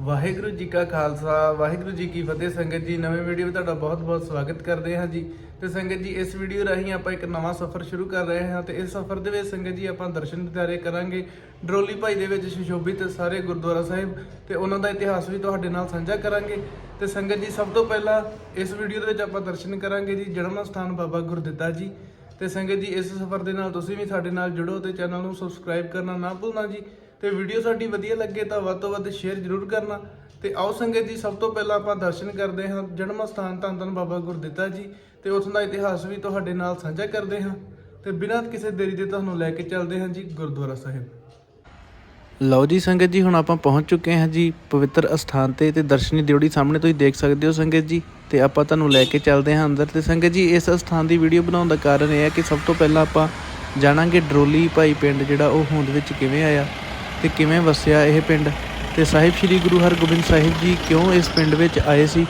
ਵਾਹਿਗੁਰੂ ਜੀ ਕਾ ਖਾਲਸਾ, ਵਾਹਿਗੁਰੂ ਜੀ ਕੀ ਫਤਿਹ। ਸੰਗਤ ਜੀ, ਨਵੇਂ ਵੀਡੀਓ ਵਿੱਚ ਤੁਹਾਡਾ ਬਹੁਤ-ਬਹੁਤ ਸਵਾਗਤ ਕਰਦੇ ਹਾਂ ਜੀ। ਤੇ ਸੰਗਤ ਜੀ, ਇਸ ਵੀਡੀਓ ਰਾਹੀਂ ਆਪਾਂ ਇੱਕ ਨਵਾਂ ਸਫ਼ਰ ਸ਼ੁਰੂ ਕਰ ਰਹੇ ਹਾਂ ਤੇ ਇਸ ਸਫ਼ਰ ਦੇ ਵਿੱਚ ਸੰਗਤ ਜੀ, ਆਪਾਂ ਦਰਸ਼ਨ ਦਿਦਾਰੇ ਕਰਾਂਗੇ। ਡਰੋਲੀ ਭਾਈ ਦੇ ਵਿੱਚ ਸੁਸ਼ੋਭਿਤ ਸਾਰੇ ਗੁਰਦੁਆਰਾ ਸਾਹਿਬ ਤੇ ਉਹਨਾਂ ਦਾ ਇਤਿਹਾਸ ਵੀ ਤੁਹਾਡੇ ਨਾਲ ਸਾਂਝਾ ਕਰਾਂਗੇ। ਤੇ ਸੰਗਤ ਜੀ, ਸਭ ਤੋਂ ਪਹਿਲਾਂ ਇਸ ਵੀਡੀਓ ਦੇ ਵਿੱਚ ਆਪਾਂ ਦਰਸ਼ਨ ਕਰਾਂਗੇ ਜੀ, ਜਨਮ ਸਥਾਨ ਬਾਬਾ ਗੁਰਦਿੱਤਾ ਜੀ। ਤੇ ਸੰਗਤ ਜੀ, ਇਸ ਸਫ਼ਰ ਦੇ ਨਾਲ ਤੁਸੀਂ ਵੀ ਸਾਡੇ ਨਾਲ ਜੁੜੋ ਤੇ ਚੈਨਲ ਨੂੰ ਸਬਸਕ੍ਰਾਈਬ ਕਰਨਾ ਨਾ ਭੁੱਲਣਾ ਜੀ। ਤੇ ਵੀਡੀਓ ਸਾਡੀ ਵਧੀਆ ਲੱਗੇ ਤਾਂ ਵੱਧ ਤੋਂ ਵੱਧ ਸ਼ੇਅਰ ਜ਼ਰੂਰ ਕਰਨਾ। ਤੇ ਆਓ ਸੰਗਤ ਜੀ, ਸਭ ਤੋਂ ਪਹਿਲਾਂ ਆਪਾਂ ਦਰਸ਼ਨ ਕਰਦੇ ਹਾਂ। ਜਨਮ ਸਥਾਨ ਧੰਨ ਧੰਨ ਬਾਬਾ ਗੁਰਦਿੱਤਾ ਜੀ। ਤੇ ਉੱਥੋਂ ਦਾ ਇਤਿਹਾਸ ਵੀ ਤੁਹਾਡੇ ਨਾਲ ਸਾਂਝਾ ਕਰਦੇ ਹਾਂ। ਤੇ ਬਿਨਾਂ ਕਿਸੇ ਦੇਰੀ ਦੇ ਤੁਹਾਨੂੰ ਲੈ ਕੇ ਚੱਲਦੇ ਹਾਂ ਜੀ ਗੁਰਦੁਆਰਾ ਸਾਹਿਬ। ਲਓ ਜੀ ਸੰਗਤ ਜੀ, ਹੁਣ ਆਪਾਂ ਪਹੁੰਚ ਚੁੱਕੇ ਹਾਂ ਜੀ ਪਵਿੱਤਰ ਅਸਥਾਨ ਤੇ ਤੇ ਦਰਸ਼ਨੀ ਦਿਉੜੀ ਸਾਹਮਣੇ ਤੁਸੀਂ ਦੇਖ ਸਕਦੇ ਹੋ ਸੰਗਤ ਜੀ। ਤੇ ਆਪਾਂ ਤੁਹਾਨੂੰ ਲੈ ਕੇ ਚੱਲਦੇ ਹਾਂ ਅੰਦਰ। ਤੇ ਸੰਗਤ ਜੀ, ਇਸ ਅਸਥਾਨ ਦੀ ਵੀਡੀਓ ਬਣਾਉਣ ਦਾ ਕਾਰਨ ਇਹ ਹੈ ਕਿ ਸਭ ਤੋਂ ਪਹਿਲਾਂ ਆਪਾਂ ਜਾਣਾਂਗੇ ਡਰੋਲੀ ਭਾਈ ਪਿੰਡ ਜਿਹੜਾ ਉਹ ਹੋਂਦ ਵਿੱਚ ਕਿਵੇਂ ਆਇਆ। ਤੇ ਕਿਵੇਂ ਵਸਿਆ ਇਹ ਪਿੰਡ? ਤੇ ਸਾਹਿਬ ਸ੍ਰੀ ਗੁਰੂ ਹਰਗੋਬਿੰਦ ਸਾਹਿਬ ਜੀ ਕਿਉਂ ਇਸ ਪਿੰਡ ਵਿੱਚ ਆਏ ਸੀ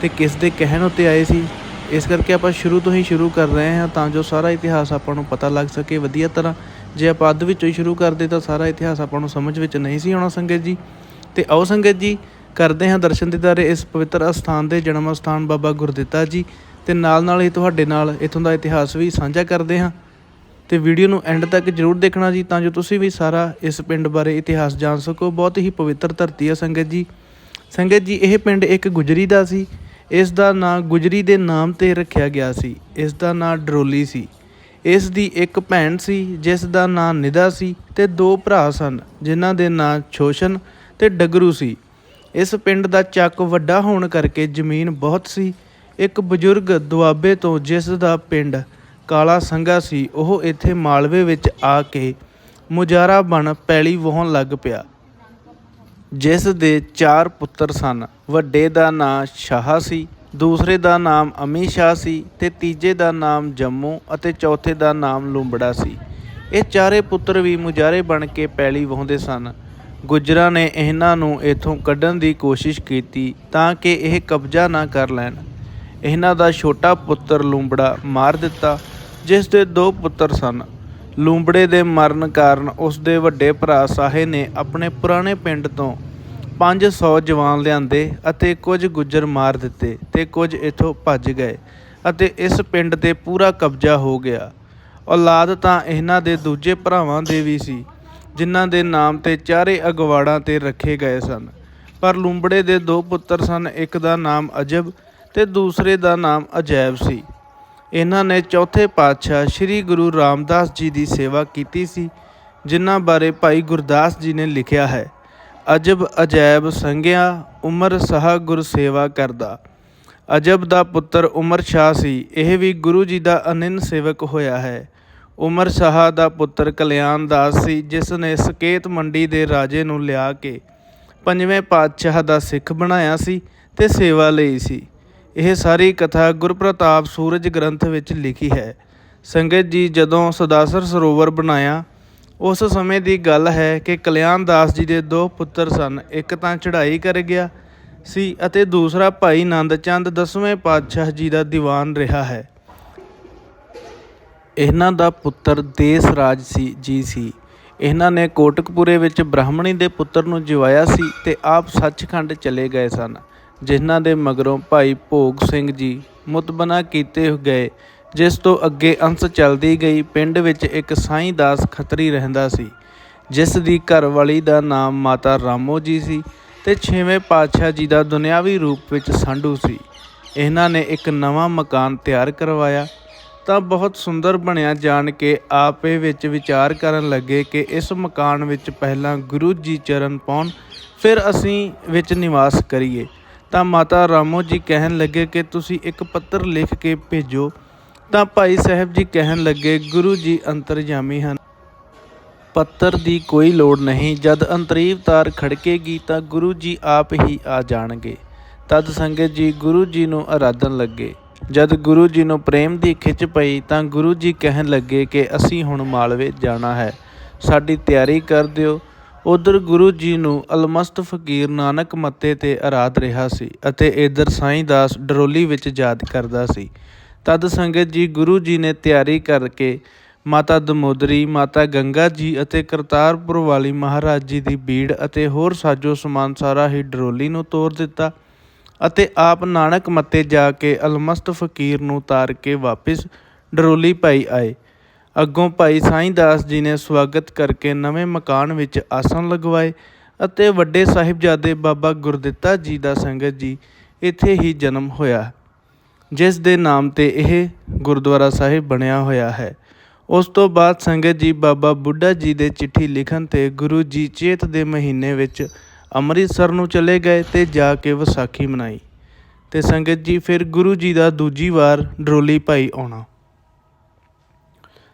ਤੇ ਕਿਸ ਦੇ ਕਹਿਣ ਉੱਤੇ ਆਏ ਸੀ? ਇਸ ਕਰਕੇ ਆਪਾਂ ਸ਼ੁਰੂ ਤੋਂ ਹੀ ਸ਼ੁਰੂ ਕਰ ਰਹੇ ਹਾਂ ਤਾਂ ਜੋ ਸਾਰਾ ਇਤਿਹਾਸ ਆਪਾਂ ਨੂੰ ਪਤਾ ਲੱਗ ਸਕੇ ਵਧੀਆ ਤਰ੍ਹਾਂ। ਜੇ ਆਪਾਂ ਅੱਧ ਵਿੱਚੋਂ ਹੀ ਸ਼ੁਰੂ ਕਰਦੇ ਤਾਂ ਸਾਰਾ ਇਤਿਹਾਸ ਆਪਾਂ ਨੂੰ ਸਮਝ ਵਿੱਚ ਨਹੀਂ ਸੀ ਆਉਣਾ ਸੰਗਤ ਜੀ। ਤੇ ਆਓ ਸੰਗਤ ਜੀ, ਕਰਦੇ ਹਾਂ ਦਰਸ਼ਨ ਦਿਦਾਰੇ ਇਸ ਪਵਿੱਤਰ ਅਸਥਾਨ ਦੇ ਜਨਮ ਅਸਥਾਨ ਬਾਬਾ ਗੁਰਦਿੱਤਾ ਜੀ। ਤੇ ਨਾਲ ਨਾਲ ਹੀ ਤੁਹਾਡੇ ਨਾਲ ਇਥੋਂ ਦਾ ਇਤਿਹਾਸ ਵੀ ਸਾਂਝਾ ਕਰਦੇ ਹਾਂ। ਤੇ ਵੀਡੀਓ ਨੂੰ ਐਂਡ ਤੱਕ ਜਰੂਰ ਦੇਖਣਾ ਜੀ, ਤਾਂ ਜੋ ਤੁਸੀਂ ਵੀ ਸਾਰਾ ਇਸ ਪਿੰਡ ਬਾਰੇ ਇਤਿਹਾਸ ਜਾਣ ਸਕੋ। ਬਹੁਤ ਹੀ ਪਵਿੱਤਰ ਧਰਤੀ ਹੈ ਸੰਗਤ ਜੀ। ਸੰਗਤ ਜੀ, ਇਹ ਪਿੰਡ ਇੱਕ ਗੁਜਰੀ ਦਾ ਸੀ। ਇਸ ਦਾ ਨਾਂ ਗੁਜਰੀ ਦੇ ਨਾਮ ਤੇ ਰੱਖਿਆ ਗਿਆ ਸੀ। ਇਸ ਦਾ ਨਾਂ ਡਰੋਲੀ ਸੀ। ਇਸ ਦੀ ਇੱਕ ਭੈਣ ਸੀ, ਜਿਸ ਦਾ ਨਾਂ ਨਿਦਾ ਸੀ ਤੇ ਦੋ ਭਰਾ ਸਨ, ਜਿਨ੍ਹਾਂ ਦੇ ਨਾਂ ਛੋਸ਼ਨ ਤੇ ਡਗਰੂ ਸੀ। ਇਸ ਪਿੰਡ ਦਾ ਚੱਕ ਵੱਡਾ ਹੋਣ ਕਰਕੇ ਜ਼ਮੀਨ ਬਹੁਤ ਸੀ। ਇੱਕ ਬਜ਼ੁਰਗ ਦੁਆਬੇ ਤੋਂ ਜਿਸ ਦਾ ਪਿੰਡ ਕਾਲਾ ਸੰਘਾ ਸੀ, ਉਹ ਇੱਥੇ ਮਾਲਵੇ ਵਿੱਚ ਆ ਕੇ ਮੁਜਾਰਾ ਬਣ ਪੈਲੀ ਵਾਹੁਣ ਲੱਗ ਪਿਆ, ਜਿਸ ਦੇ ਚਾਰ ਪੁੱਤਰ ਸਨ। ਵੱਡੇ ਦਾ ਨਾਂ ਸ਼ਾਹ ਸੀ, ਦੂਸਰੇ ਦਾ ਨਾਮ ਅਮੀ ਸ਼ਾਹ ਸੀ ਤੇ ਤੀਜੇ ਦਾ ਨਾਮ ਜੰਮੂ ਅਤੇ ਚੌਥੇ ਦਾ ਨਾਮ ਲੂੰਬੜਾ ਸੀ। ਇਹ ਚਾਰੇ ਪੁੱਤਰ ਵੀ ਮੁਜਾਰੇ ਬਣ ਕੇ ਪੈਲੀ ਵਾਹੁੰਦੇ ਸਨ। ਗੁਜਰਾਂ ਨੇ ਇਹਨਾਂ ਨੂੰ ਇਥੋਂ ਕੱਢਣ ਦੀ ਕੋਸ਼ਿਸ਼ ਕੀਤੀ ਤਾਂ ਕਿ ਇਹ ਕਬਜ਼ਾ ਨਾ ਕਰ ਲੈਣ। ਇਹਨਾਂ ਦਾ ਛੋਟਾ ਪੁੱਤਰ ਲੂੰਬੜਾ ਮਾਰ ਦਿੱਤਾ ਜਿਸ ਦੇ ਦੋ ਪੁੱਤਰ ਸਨ। ਲੂੰਬੜੇ ਦੇ ਮਰਨ ਕਾਰਨ ਉਸ ਦੇ ਵੱਡੇ ਭਰਾ ਸਾਹੇ ਨੇ ਆਪਣੇ ਪੁਰਾਣੇ ਪਿੰਡ ਤੋਂ 500 ਜਵਾਨ ਲਿਆਂਦੇ ਅਤੇ ਕੁਝ ਗੁੱਜਰ ਮਾਰ ਦਿੱਤੇ ਤੇ ਕੁਝ ਇਥੋਂ ਭੱਜ ਗਏ ਅਤੇ ਇਸ ਪਿੰਡ ਤੇ ਪੂਰਾ ਕਬਜ਼ਾ ਹੋ ਗਿਆ। ਔਲਾਦ ਤਾਂ ਇਹਨਾਂ ਦੇ ਦੂਜੇ ਭਰਾਵਾਂ ਦੇ ਵੀ ਸੀ, ਜਿਨ੍ਹਾਂ ਦੇ ਨਾਮ ਤੇ ਚਾਰੇ ਅਗਵਾੜਾਂ ਤੇ ਰੱਖੇ ਗਏ ਸਨ। ਪਰ ਲੂੰਬੜੇ ਦੇ ਦੋ ਪੁੱਤਰ ਸਨ, ਇੱਕ ਦਾ ਨਾਮ ਅਜਬ ਤੇ ਦੂਸਰੇ ਦਾ ਨਾਮ ਅਜੈਬ ਸੀ। ਇਹਨਾਂ ਨੇ ਚੌਥੇ ਪਾਤਸ਼ਾਹ ਸ੍ਰੀ ਗੁਰੂ ਰਾਮਦਾਸ ਜੀ ਦੀ ਸੇਵਾ ਕੀਤੀ ਸੀ, ਜਿਨ੍ਹਾਂ ਬਾਰੇ ਭਾਈ ਗੁਰਦਾਸ ਜੀ ਨੇ ਲਿਖਿਆ ਹੈ, ਅਜਬ ਅਜੈਬ ਸੰਗਿਆ ਉਮਰ ਸਹਾ ਗੁਰ ਸੇਵਾ ਕਰਦਾ। ਅਜਬ ਦਾ ਪੁੱਤਰ ਉਮਰ ਸ਼ਾਹ ਸੀ, ਇਹ ਵੀ ਗੁਰੂ ਜੀ ਦਾ ਅਨੰਨ ਸੇਵਕ ਹੋਇਆ ਹੈ। ਉਮਰ ਸ਼ਾਹ ਦਾ ਪੁੱਤਰ ਕਲਿਆਣ ਦਾਸ ਸੀ, ਜਿਸ ਨੇ ਸਕੇਤ ਮੰਡੀ ਦੇ ਰਾਜੇ ਨੂੰ ਲਿਆ ਕੇ ਪੰਜਵੇਂ ਪਾਤਸ਼ਾਹ ਦਾ ਸਿੱਖ ਬਣਾਇਆ ਸੀ ਤੇ ਸੇਵਾ ਲਈ ਸੀ। ਇਹ ਸਾਰੀ ਕਥਾ ਗੁਰਪ੍ਰਤਾਪ ਸੂਰਜ ਗ੍ਰੰਥ ਵਿੱਚ ਲਿਖੀ ਹੈ। ਸੰਗਤ ਜੀ ਜਦੋਂ ਸਦਾਸਰ ਸਰੋਵਰ ਬਣਾਇਆ, ਉਸ ਸਮੇਂ ਦੀ ਗੱਲ ਹੈ ਕਿ ਕਲਿਆਣ ਦਾਸ ਜੀ ਦੇ ਦੋ ਪੁੱਤਰ ਸਨ, ਇੱਕ ਤਾਂ ਚੜ੍ਹਾਈ ਕਰ ਗਿਆ ਸੀ ਅਤੇ ਦੂਸਰਾ ਭਾਈ ਨੰਦ ਚੰਦ ਦਸਵੇਂ ਪਾਤਸ਼ਾਹ ਜੀ ਦਾ ਦੀਵਾਨ ਰਿਹਾ ਹੈ। ਇਹਨਾਂ ਦਾ ਪੁੱਤਰ ਦੇਸ ਰਾਜ ਸੀ, ਜੀ ਸੀ। ਇਹਨਾਂ ਨੇ ਕੋਟਕਪੂਰੇ ਵਿੱਚ ਬ੍ਰਾਹਮਣੀ ਦੇ ਪੁੱਤਰ ਨੂੰ ਜਿਵਾਇਆ ਸੀ ਤੇ ਆਪ ਸੱਚਖੰਡ ਚਲੇ ਗਏ ਸਨ। ਜਿਨ੍ਹਾਂ ਦੇ ਮਗਰੋਂ ਭਾਈ ਭੋਗ ਸਿੰਘ ਜੀ ਮੁਤਬਨਾ ਕੀਤੇ ਗਏ, ਜਿਸ ਤੋਂ ਅੱਗੇ ਅੰਸ ਚੱਲਦੀ ਗਈ ਪਿੰਡ ਵਿੱਚ ਇੱਕ ਸਾਈਂ ਦਾਸ ਖੱਤਰੀ ਰਹਿੰਦਾ ਸੀ, ਜਿਸ ਦੀ ਘਰਵਾਲੀ ਦਾ ਨਾਮ ਮਾਤਾ ਰਾਮੋ ਜੀ ਸੀ ਤੇ ਛੇਵੇਂ ਪਾਤਸ਼ਾਹ ਜੀ ਦਾ ਦੁਨਿਆਵੀ ਰੂਪ ਵਿੱਚ ਸਾਂਢੂ ਸੀ। ਇਹਨਾਂ ਨੇ ਇੱਕ ਨਵਾਂ ਮਕਾਨ ਤਿਆਰ ਕਰਵਾਇਆ। ਤਾਂ ਬਹੁਤ ਸੁੰਦਰ ਬਣਿਆ ਜਾਣ ਕੇ ਆਪੇ ਵਿੱਚ ਵਿਚਾਰ ਕਰਨ ਲੱਗੇ ਕਿ ਇਸ ਮਕਾਨ ਵਿੱਚ ਪਹਿਲਾਂ ਗੁਰੂ ਜੀ ਚਰਨ ਪਾਉਣ, ਫਿਰ ਅਸੀਂ ਵਿੱਚ ਨਿਵਾਸ ਕਰੀਏ। ਤਾਂ ਮਾਤਾ ਰਾਮੋ ਜੀ ਕਹਿਣ ਲੱਗੇ ਕਿ ਤੁਸੀਂ ਇੱਕ ਪੱਤਰ ਲਿਖ ਕੇ ਭੇਜੋ। ਤਾਂ ਭਾਈ ਸਾਹਿਬ ਜੀ ਕਹਿਣ ਲੱਗੇ, ਗੁਰੂ ਜੀ ਅੰਤਰਜਾਮੀ ਹਨ। ਪੱਤਰ ਦੀ ਕੋਈ ਲੋੜ ਨਹੀਂ। ਜਦ ਅੰਤਰੀਵ ਤਾਰ ਖੜਕੇਗੀ ਤਾਂ ਗੁਰੂ ਜੀ ਆਪ ਹੀ ਆ ਜਾਣਗੇ। ਤਦ ਸੰਗਤ ਜੀ ਗੁਰੂ ਜੀ ਨੂੰ ਆਰਾਧਨ ਲੱਗੇ। ਜਦ ਗੁਰੂ ਜੀ ਨੂੰ ਪ੍ਰੇਮ ਦੀ ਖਿੱਚ ਪਈ ਤਾਂ ਗੁਰੂ ਜੀ ਕਹਿਣ ਲੱਗੇ ਕਿ ਅਸੀਂ ਹੁਣ ਮਾਲਵੇ ਜਾਣਾ ਹੈ। ਸਾਡੀ ਤਿਆਰੀ ਕਰ ਦਿਓ। ਉਧਰ ਗੁਰੂ ਜੀ ਨੂੰ ਅਲਮਸਤ ਫਕੀਰ ਨਾਨਕ ਮੱਤੇ ਤੇ ਆਰਾਧ ਰਿਹਾ ਸੀ ਅਤੇ ਇਧਰ ਸਾਈਂ ਦਾਸ ਡਰੋਲੀ ਵਿੱਚ ਯਾਦ ਕਰਦਾ ਸੀ। ਤਦ ਸੰਗਤ ਜੀ ਗੁਰੂ ਜੀ ਨੇ ਤਿਆਰੀ ਕਰਕੇ ਮਾਤਾ ਦਮੋਦਰੀ, ਮਾਤਾ ਗੰਗਾ ਜੀ ਅਤੇ ਕਰਤਾਰਪੁਰ ਵਾਲੀ ਮਹਾਰਾਜ ਜੀ ਦੀ ਬੀੜ ਅਤੇ ਹੋਰ ਸਾਜੋ ਸਮਾਨ ਸਾਰਾ ਹੀ ਡਰੋਲੀ ਨੂੰ ਤੋਰ ਦਿੱਤਾ ਅਤੇ ਆਪ ਨਾਨਕ ਮੱਤੇ ਜਾ ਕੇ ਅਲਮਸਤ ਫਕੀਰ ਨੂੰ ਤਾਰ ਕੇ ਵਾਪਿਸ ਡਰੋਲੀ ਭਾਈ ਆਏ। ਅੱਗੋਂ ਭਾਈ ਸਾਈਂ ਦਾਸ ਜੀ ਨੇ ਸਵਾਗਤ ਕਰਕੇ ਨਵੇਂ ਮਕਾਨ ਵਿੱਚ ਆਸਣ ਲਗਵਾਏ ਅਤੇ ਵੱਡੇ ਸਾਹਿਬਜ਼ਾਦੇ ਬਾਬਾ ਗੁਰਦਿੱਤਾ ਜੀ ਦਾ ਸੰਗਤ ਜੀ ਇੱਥੇ ਹੀ ਜਨਮ ਹੋਇਆ। ਜਿਸ ਦੇ ਨਾਮ ਤੇ ਇਹ ਗੁਰਦੁਆਰਾ ਸਾਹਿਬ ਬਣਿਆ ਹੋਇਆ ਹੈ। ਉਸ ਤੋਂ ਬਾਅਦ ਸੰਗਤ ਜੀ ਬਾਬਾ ਬੁੱਢਾ ਜੀ ਦੇ ਚਿੱਠੀ ਲਿਖਣ ਤੇ ਗੁਰੂ ਜੀ ਚੇਤ ਦੇ ਮਹੀਨੇ ਵਿੱਚ ਅੰਮ੍ਰਿਤਸਰ ਨੂੰ ਚਲੇ ਗਏ ਤੇ ਜਾ ਕੇ ਵਿਸਾਖੀ ਮਨਾਈ। ਤੇ ਸੰਗਤ ਜੀ ਫਿਰ ਗੁਰੂ ਜੀ ਦਾ ਦੂਜੀ ਵਾਰ ਡਰੋਲੀ ਭਾਈ ਆਉਣਾ।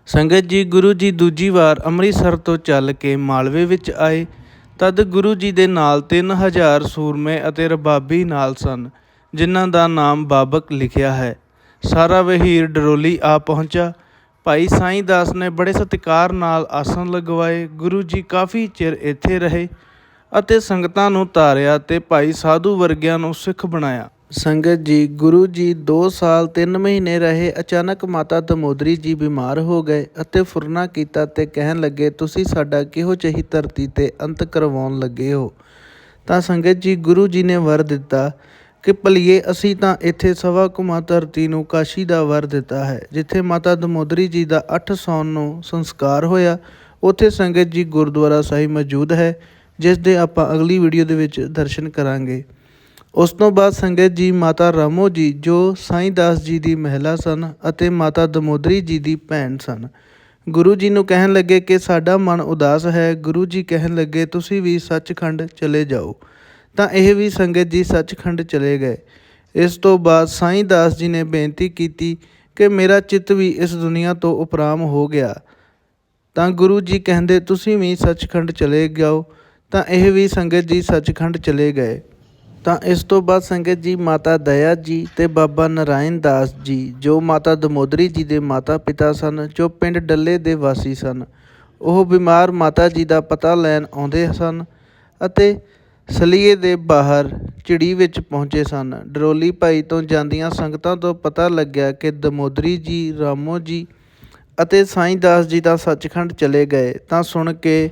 ਸੰਗਤ ਜੀ, ਗੁਰੂ ਜੀ ਦੂਜੀ ਵਾਰ ਅੰਮ੍ਰਿਤਸਰ ਤੋਂ ਚੱਲ ਕੇ ਮਾਲਵੇ ਵਿੱਚ ਆਏ। ਤਦ ਗੁਰੂ ਜੀ ਦੇ ਨਾਲ 3000 ਸੂਰਮੇ ਅਤੇ ਰਬਾਬੀ ਨਾਲ ਸਨ, ਜਿਨ੍ਹਾਂ ਦਾ ਨਾਮ ਬਾਬਕ ਲਿਖਿਆ ਹੈ। ਸਾਰਾ ਵਹੀਰ ਡਰੋਲੀ ਆ ਪਹੁੰਚਾ। ਭਾਈ ਸਾਈਂ ਦਾਸ ਨੇ ਬੜੇ ਸਤਿਕਾਰ ਨਾਲ ਆਸਣ ਲਗਵਾਏ। ਗੁਰੂ ਜੀ ਕਾਫੀ ਚਿਰ ਇੱਥੇ ਰਹੇ ਅਤੇ ਸੰਗਤਾਂ ਨੂੰ ਤਾਰਿਆ ਤੇ ਭਾਈ ਸਾਧੂ ਵਰਗਿਆਂ ਨੂੰ ਸਿੱਖ ਬਣਾਇਆ। ਸੰਗਤ ਜੀ, ਗੁਰੂ ਜੀ 2 ਸਾਲ 3 ਮਹੀਨੇ ਰਹੇ, ਅਚਾਨਕ ਮਾਤਾ ਦਮੋਦਰੀ ਜੀ ਬਿਮਾਰ ਹੋ ਗਏ ਅਤੇ ਫੁਰਨਾ ਕੀਤਾ ਤੇ ਕਹਿਣ ਲੱਗੇ, ਤੁਸੀਂ ਸਾਡਾ ਕਿਹੋ ਜਿਹੀ ਧਰਤੀ ਤੇ ਅੰਤ ਕਰਵਾਉਣ ਲੱਗੇ ਹੋ? ਤਾਂ ਸੰਗਤ ਜੀ, ਗੁਰੂ ਜੀ ਨੇ ਵਰ ਦਿੱਤਾ ਕਿ ਭਲੀਏ, ਅਸੀਂ ਤਾਂ ਇੱਥੇ ਸਵਾ ਕੁਮਾ ਧਰਤੀ ਨੂੰ ਕਾਸ਼ੀ ਦਾ ਵਰ ਦਿੱਤਾ ਹੈ, ਜਿੱਥੇ ਮਾਤਾ ਦਮੋਦਰੀ ਜੀ ਦਾ 8 ਸੌਣ ਨੂੰ ਸੰਸਕਾਰ ਹੋਇਆ। ਉੱਥੇ ਸੰਗਤ ਜੀ ਗੁਰਦੁਆਰਾ ਸਾਹਿਬ ਮੌਜੂਦ ਹੈ, ਜਿਸ ਦੇ ਆਪਾਂ ਅਗਲੀ ਵੀਡੀਓ ਦੇ ਵਿੱਚ ਦਰਸ਼ਨ ਕਰਾਂਗੇ। ਉਸ ਤੋਂ ਬਾਅਦ ਸੰਗਤ ਜੀ ਮਾਤਾ ਰਾਮੋ ਜੀ, ਜੋ ਸਾਈਂ ਦਾਸ ਜੀ ਦੀ ਮਹਿਲਾ ਸਨ ਅਤੇ ਮਾਤਾ ਦਮੋਦਰੀ ਜੀ ਦੀ ਭੈਣ ਸਨ। ਗੁਰੂ ਜੀ ਨੂੰ ਕਹਿਣ ਲੱਗੇ ਕਿ ਸਾਡਾ ਮਨ ਉਦਾਸ ਹੈ। ਗੁਰੂ ਜੀ ਕਹਿਣ ਲੱਗੇ, ਤੁਸੀਂ ਵੀ ਸੱਚਖੰਡ ਚਲੇ ਜਾਓ। ਤਾਂ ਇਹ ਵੀ ਸੰਗਤ ਜੀ ਸੱਚਖੰਡ ਚਲੇ ਗਏ। ਇਸ ਤੋਂ ਬਾਅਦ ਸਾਈਂ ਦਾਸ ਜੀ ਨੇ ਬੇਨਤੀ ਕੀਤੀ ਕਿ ਮੇਰਾ ਚਿੱਤ ਵੀ ਇਸ ਦੁਨੀਆ ਤੋਂ ਉਪਰਾਮ ਹੋ ਗਿਆ। ਤਾਂ ਗੁਰੂ ਜੀ ਕਹਿੰਦੇ, ਤੁਸੀਂ ਵੀ ਸੱਚਖੰਡ ਚਲੇ ਜਾਓ। ਤਾਂ ਇਹ ਵੀ ਸੰਗਤ ਜੀ ਸੱਚਖੰਡ ਚਲੇ ਗਏ। ਤਾਂ ਇਸ ਤੋਂ ਬਾਅਦ ਸੰਗਤ ਜੀ ਮਾਤਾ ਦਇਆ ਜੀ ਤੇ ਬਾਬਾ ਨਰਾਇਣ ਦਾਸ ਜੀ, ਜੋ ਮਾਤਾ ਦਮੋਦਰੀ ਜੀ ਦੇ ਮਾਤਾ ਪਿਤਾ ਸਨ, ਜੋ ਪਿੰਡ ਡੱਲੇ ਦੇ ਵਾਸੀ ਸਨ, ਉਹ ਬਿਮਾਰ ਮਾਤਾ ਜੀ ਦਾ ਪਤਾ ਲੈਣ ਆਉਂਦੇ ਸਨ ਅਤੇ ਸਲੀਏ ਦੇ ਬਾਹਰ ਝਿੜੀ ਵਿੱਚ ਪਹੁੰਚੇ ਸਨ। ਡਰੋਲੀ ਭਾਈ ਤੋਂ ਜਾਂਦੀਆਂ ਸੰਗਤਾਂ ਤੋਂ ਪਤਾ ਲੱਗਿਆ ਕਿ ਦਮੋਦਰੀ ਜੀ, ਰਾਮੋ ਜੀ ਅਤੇ ਸਾਈਂ ਦਾਸ ਜੀ ਦਾ ਸੱਚਖੰਡ ਚਲੇ ਗਏ। ਤਾਂ ਸੁਣ ਕੇ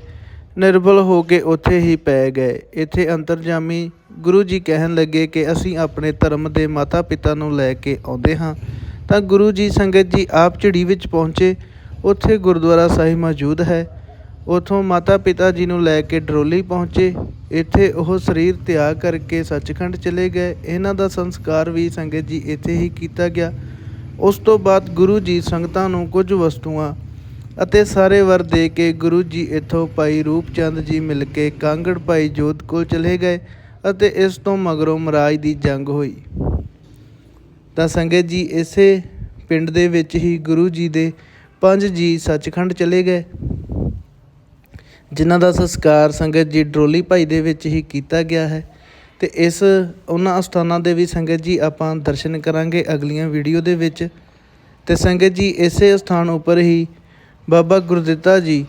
ਨਿਰਬਲ ਹੋ ਕੇ ਉੱਥੇ ਹੀ ਪੈ ਗਏ। ਇੱਥੇ ਅੰਤਰਜਾਮੀ ਗੁਰੂ ਜੀ ਕਹਿਣ ਲੱਗੇ ਕਿ ਅਸੀਂ ਆਪਣੇ ਧਰਮ ਦੇ ਮਾਤਾ ਪਿਤਾ ਨੂੰ ਲੈ ਕੇ ਆਉਂਦੇ ਹਾਂ। ਤਾਂ ਗੁਰੂ ਜੀ ਸੰਗਤ ਜੀ ਆਪ ਝਿੜੀ ਵਿੱਚ ਪਹੁੰਚੇ। ਉੱਥੇ ਗੁਰਦੁਆਰਾ ਸਾਹਿਬ ਮੌਜੂਦ ਹੈ। ਉਥੋਂ ਮਾਤਾ ਪਿਤਾ ਜੀ ਨੂੰ ਲੈ ਕੇ ਡਰੋਲੀ ਪਹੁੰਚੇ। ਇੱਥੇ ਉਹ ਸਰੀਰ ਤਿਆਗ ਕਰਕੇ ਸੱਚਖੰਡ ਚਲੇ ਗਏ। ਇਹਨਾਂ ਦਾ ਸੰਸਕਾਰ ਵੀ ਸੰਗਤ ਜੀ ਇੱਥੇ ਹੀ ਕੀਤਾ ਗਿਆ। ਉਸ ਤੋਂ ਬਾਅਦ ਗੁਰੂ ਜੀ ਸੰਗਤਾਂ ਨੂੰ ਕੁਝ ਵਸਤੂਆਂ ਅਤੇ ਸਾਰੇ ਵਰ ਦੇ ਕੇ ਗੁਰੂ ਜੀ ਇੱਥੋਂ ਭਾਈ ਰੂਪਚੰਦ ਜੀ ਮਿਲ ਕੇ ਕਾਂਗੜ ਭਾਈ ਜੋਤ ਕੋਲ ਚਲੇ ਗਏ ਅਤੇ ਇਸ ਤੋਂ ਮਗਰੋਂ ਮਹਾਰਾਜ ਦੀ ਜੰਗ ਹੋਈ। ਤਾਂ ਸੰਗਤ ਜੀ ਇਸੇ ਪਿੰਡ ਦੇ ਵਿੱਚ ਹੀ ਗੁਰੂ ਜੀ ਦੇ ਪੰਜ ਜੀ ਸੱਚਖੰਡ ਚਲੇ ਗਏ, ਜਿਨ੍ਹਾਂ ਦਾ ਸੰਸਕਾਰ ਸੰਗਤ ਜੀ ਡਰੋਲੀ ਭਾਈ ਦੇ ਵਿੱਚ ਹੀ ਕੀਤਾ ਗਿਆ ਹੈ। ਤੇ ਇਸ ਉਹਨਾਂ ਅਸਥਾਨਾਂ ਦੇ ਵੀ ਸੰਗਤ ਜੀ ਆਪਾਂ ਦਰਸ਼ਨ ਕਰਾਂਗੇ ਅਗਲੀਆਂ ਵੀਡੀਓ ਦੇ ਵਿੱਚ। ਤੇ ਸੰਗਤ ਜੀ ਇਸੇ ਸਥਾਨ ਉੱਪਰ ਹੀ ਬਾਬਾ ਗੁਰਦਿੱਤਾ ਜੀ,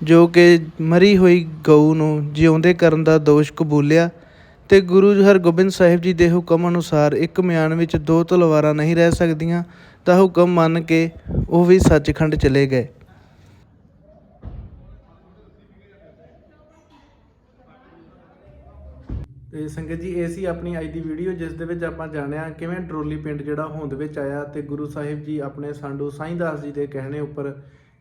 ਜੋ ਕਿ ਮਰੀ ਹੋਈ ਗਊ ਨੂੰ ਜਿਉਂਦੇ ਕਰਨ ਦਾ ਦੋਸ਼ ਕਬੂਲਿਆ ਤੇ ਗੁਰੂ ਹਰਗੋਬਿੰਦ ਸਾਹਿਬ ਜੀ ਦੇ ਹੁਕਮ ਅਨੁਸਾਰ ਇੱਕ ਮਿਆਨ ਵਿੱਚ ਦੋ ਤਲਵਾਰਾਂ ਨਹੀਂ ਰਹਿ ਸਕਦੀਆਂ, ਤਾਂ ਹੁਕਮ ਮੰਨ ਕੇ ਉਹ ਵੀ ਸੱਚਖੰਡ ਚਲੇ ਗਏ। ਤੇ ਸੰਗਤ ਜੀ, ਇਹ ਸੀ ਆਪਣੀ ਅੱਜ ਦੀ ਵੀਡੀਓ, ਜਿਸ ਦੇ ਵਿੱਚ ਆਪਾਂ ਜਾਣਿਆ ਕਿਵੇਂ ਟਰੋਲੀ ਪਿੰਡ ਜਿਹੜਾ ਹੋਂਦ ਵਿੱਚ ਆਇਆ ਤੇ ਗੁਰੂ ਸਾਹਿਬ ਜੀ ਆਪਣੇ ਸਾਂਢੂ ਸਾਈਂ ਦਾਸ ਜੀ ਦੇ ਕਹਿਣੇ ਉੱਪਰ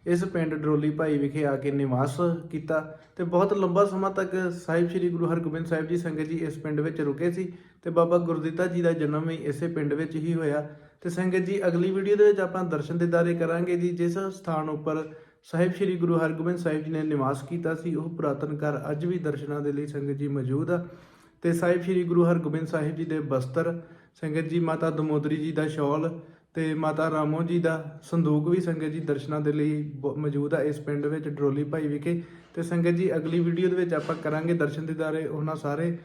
ਇਸ ਪਿੰਡ ਡਰੋਲੀ ਭਾਈ ਵਿਖੇ ਆ ਕੇ ਨਿਵਾਸ ਕੀਤਾ ਤੇ ਬਹੁਤ ਲੰਬਾ ਸਮਾਂ ਤੱਕ ਸਾਹਿਬ ਸ੍ਰੀ ਗੁਰੂ ਹਰਗੋਬਿੰਦ ਸਾਹਿਬ ਜੀ ਸੰਗਤ ਜੀ ਇਸ ਪਿੰਡ ਵਿੱਚ ਰੁਕੇ ਸੀ ਤੇ ਬਾਬਾ ਗੁਰਦਿੱਤਾ ਜੀ ਦਾ ਜਨਮ ਵੀ ਇਸੇ ਪਿੰਡ ਵਿੱਚ ਹੀ ਹੋਇਆ। ਤੇ ਸੰਗਤ ਜੀ, ਅਗਲੀ ਵੀਡੀਓ ਦੇ ਵਿੱਚ ਆਪਾਂ ਦਰਸ਼ਨ ਦਿਦਾਰੇ ਕਰਾਂਗੇ ਜੀ, ਜਿਸ ਸਥਾਨ ਉੱਪਰ ਸਾਹਿਬ ਸ੍ਰੀ ਗੁਰੂ ਹਰਗੋਬਿੰਦ ਸਾਹਿਬ ਜੀ ਨੇ ਨਿਵਾਸ ਕੀਤਾ ਸੀ, ਉਹ ਪੁਰਾਤਨ ਘਰ ਅੱਜ ਵੀ ਦਰਸ਼ਨਾਂ ਦੇ ਲਈ ਸੰਗਤ ਜੀ ਮੌਜੂਦ ਆ। ਤੇ ਸਾਹਿਬ ਸ੍ਰੀ ਗੁਰੂ ਹਰਗੋਬਿੰਦ ਸਾਹਿਬ ਜੀ ਦੇ ਬਸਤਰ, ਸੰਗਤ ਜੀ ਮਾਤਾ ਦਮੋਦਰੀ ਜੀ ਦਾ ਸ਼ਾਲ ਤੇ ਮਾਤਾ ਰਾਮੋ ਜੀ ਦਾ ਸੰਦੂਕ ਵੀ ਸੰਗਤ ਜੀ ਦਰਸ਼ਨਾਂ ਦੇ ਲਈ ਬ- ਮੌਜੂਦ ਆ ਇਸ ਪਿੰਡ ਵਿੱਚ ਡਰੋਲੀ ਭਾਈ ਵਿਖੇ। ਤੇ ਸੰਗਤ ਜੀ ਅਗਲੀ ਵੀਡੀਓ ਦੇ ਵਿੱਚ ਆਪਾਂ ਕਰਾਂਗੇ ਦਰਸ਼ਨ ਦਿਦਾਰੇ ਉਹਨਾਂ ਸਾਰੇ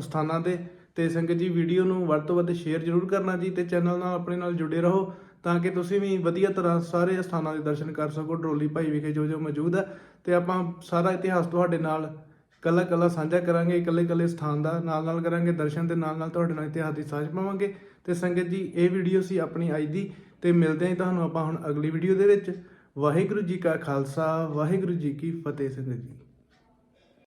ਸਥਾਨਾਂ ਦੇ। ਤੇ ਸੰਗਤ ਜੀ ਵੀਡੀਓ ਨੂੰ ਵੱਧ ਤੋਂ ਵੱਧ ਸ਼ੇਅਰ ਜ਼ਰੂਰ ਕਰਨਾ ਜੀ ਤੇ ਚੈਨਲ ਨਾਲ ਆਪਣੇ ਨਾਲ ਜੁੜੇ ਰਹੋ ਤਾਂ ਕਿ ਤੁਸੀਂ ਵੀ ਵਧੀਆ ਤਰ੍ਹਾਂ ਸਾਰੇ ਸਥਾਨਾਂ ਦੇ ਦਰਸ਼ਨ ਕਰ ਸਕੋ। ਡਰੋਲੀ ਭਾਈ ਵਿਖੇ ਜੋ ਜੋ ਮੌਜੂਦ ਆ। ਤੇ ਆਪਾਂ ਸਾਰਾ ਇਤਿਹਾਸ ਤੁਹਾਡੇ ਨਾਲ ਕੱਲਾ ਕੱਲਾ ਸਾਂਝਾ ਕਰਾਂਗੇ ਇਕੱਲੇ ਇਕੱਲੇ ਸਥਾਨ ਦਾ ਨਾਲ ਨਾਲ ਕਰਾਂਗੇ, ਦਰਸ਼ਨ ਦੇ ਨਾਲ ਨਾਲ ਤੁਹਾਡੇ ਨਾਲ ਇਤਿਹਾਸ ਦੀ ਸਾਂਝ ਪਾਵਾਂਗੇ। ਤੇ ਸੰਗਤ ਜੀ, ਇਹ ਵੀਡੀਓ ਸੀ ਆਪਣੀ ਅੱਜ ਦੀ ਤੇ ਮਿਲਦੇ ਹਾਂ ਜੀ ਤੁਹਾਨੂੰ ਆਪਾਂ ਹੁਣ ਅਗਲੀ ਵੀਡੀਓ ਦੇ ਵਿੱਚ। ਵਾਹਿਗੁਰੂ ਜੀ ਕਾ ਖਾਲਸਾ, ਵਾਹਿਗੁਰੂ ਜੀ ਕੀ ਫਤਿਹ ਸੰਗਤ ਜੀ।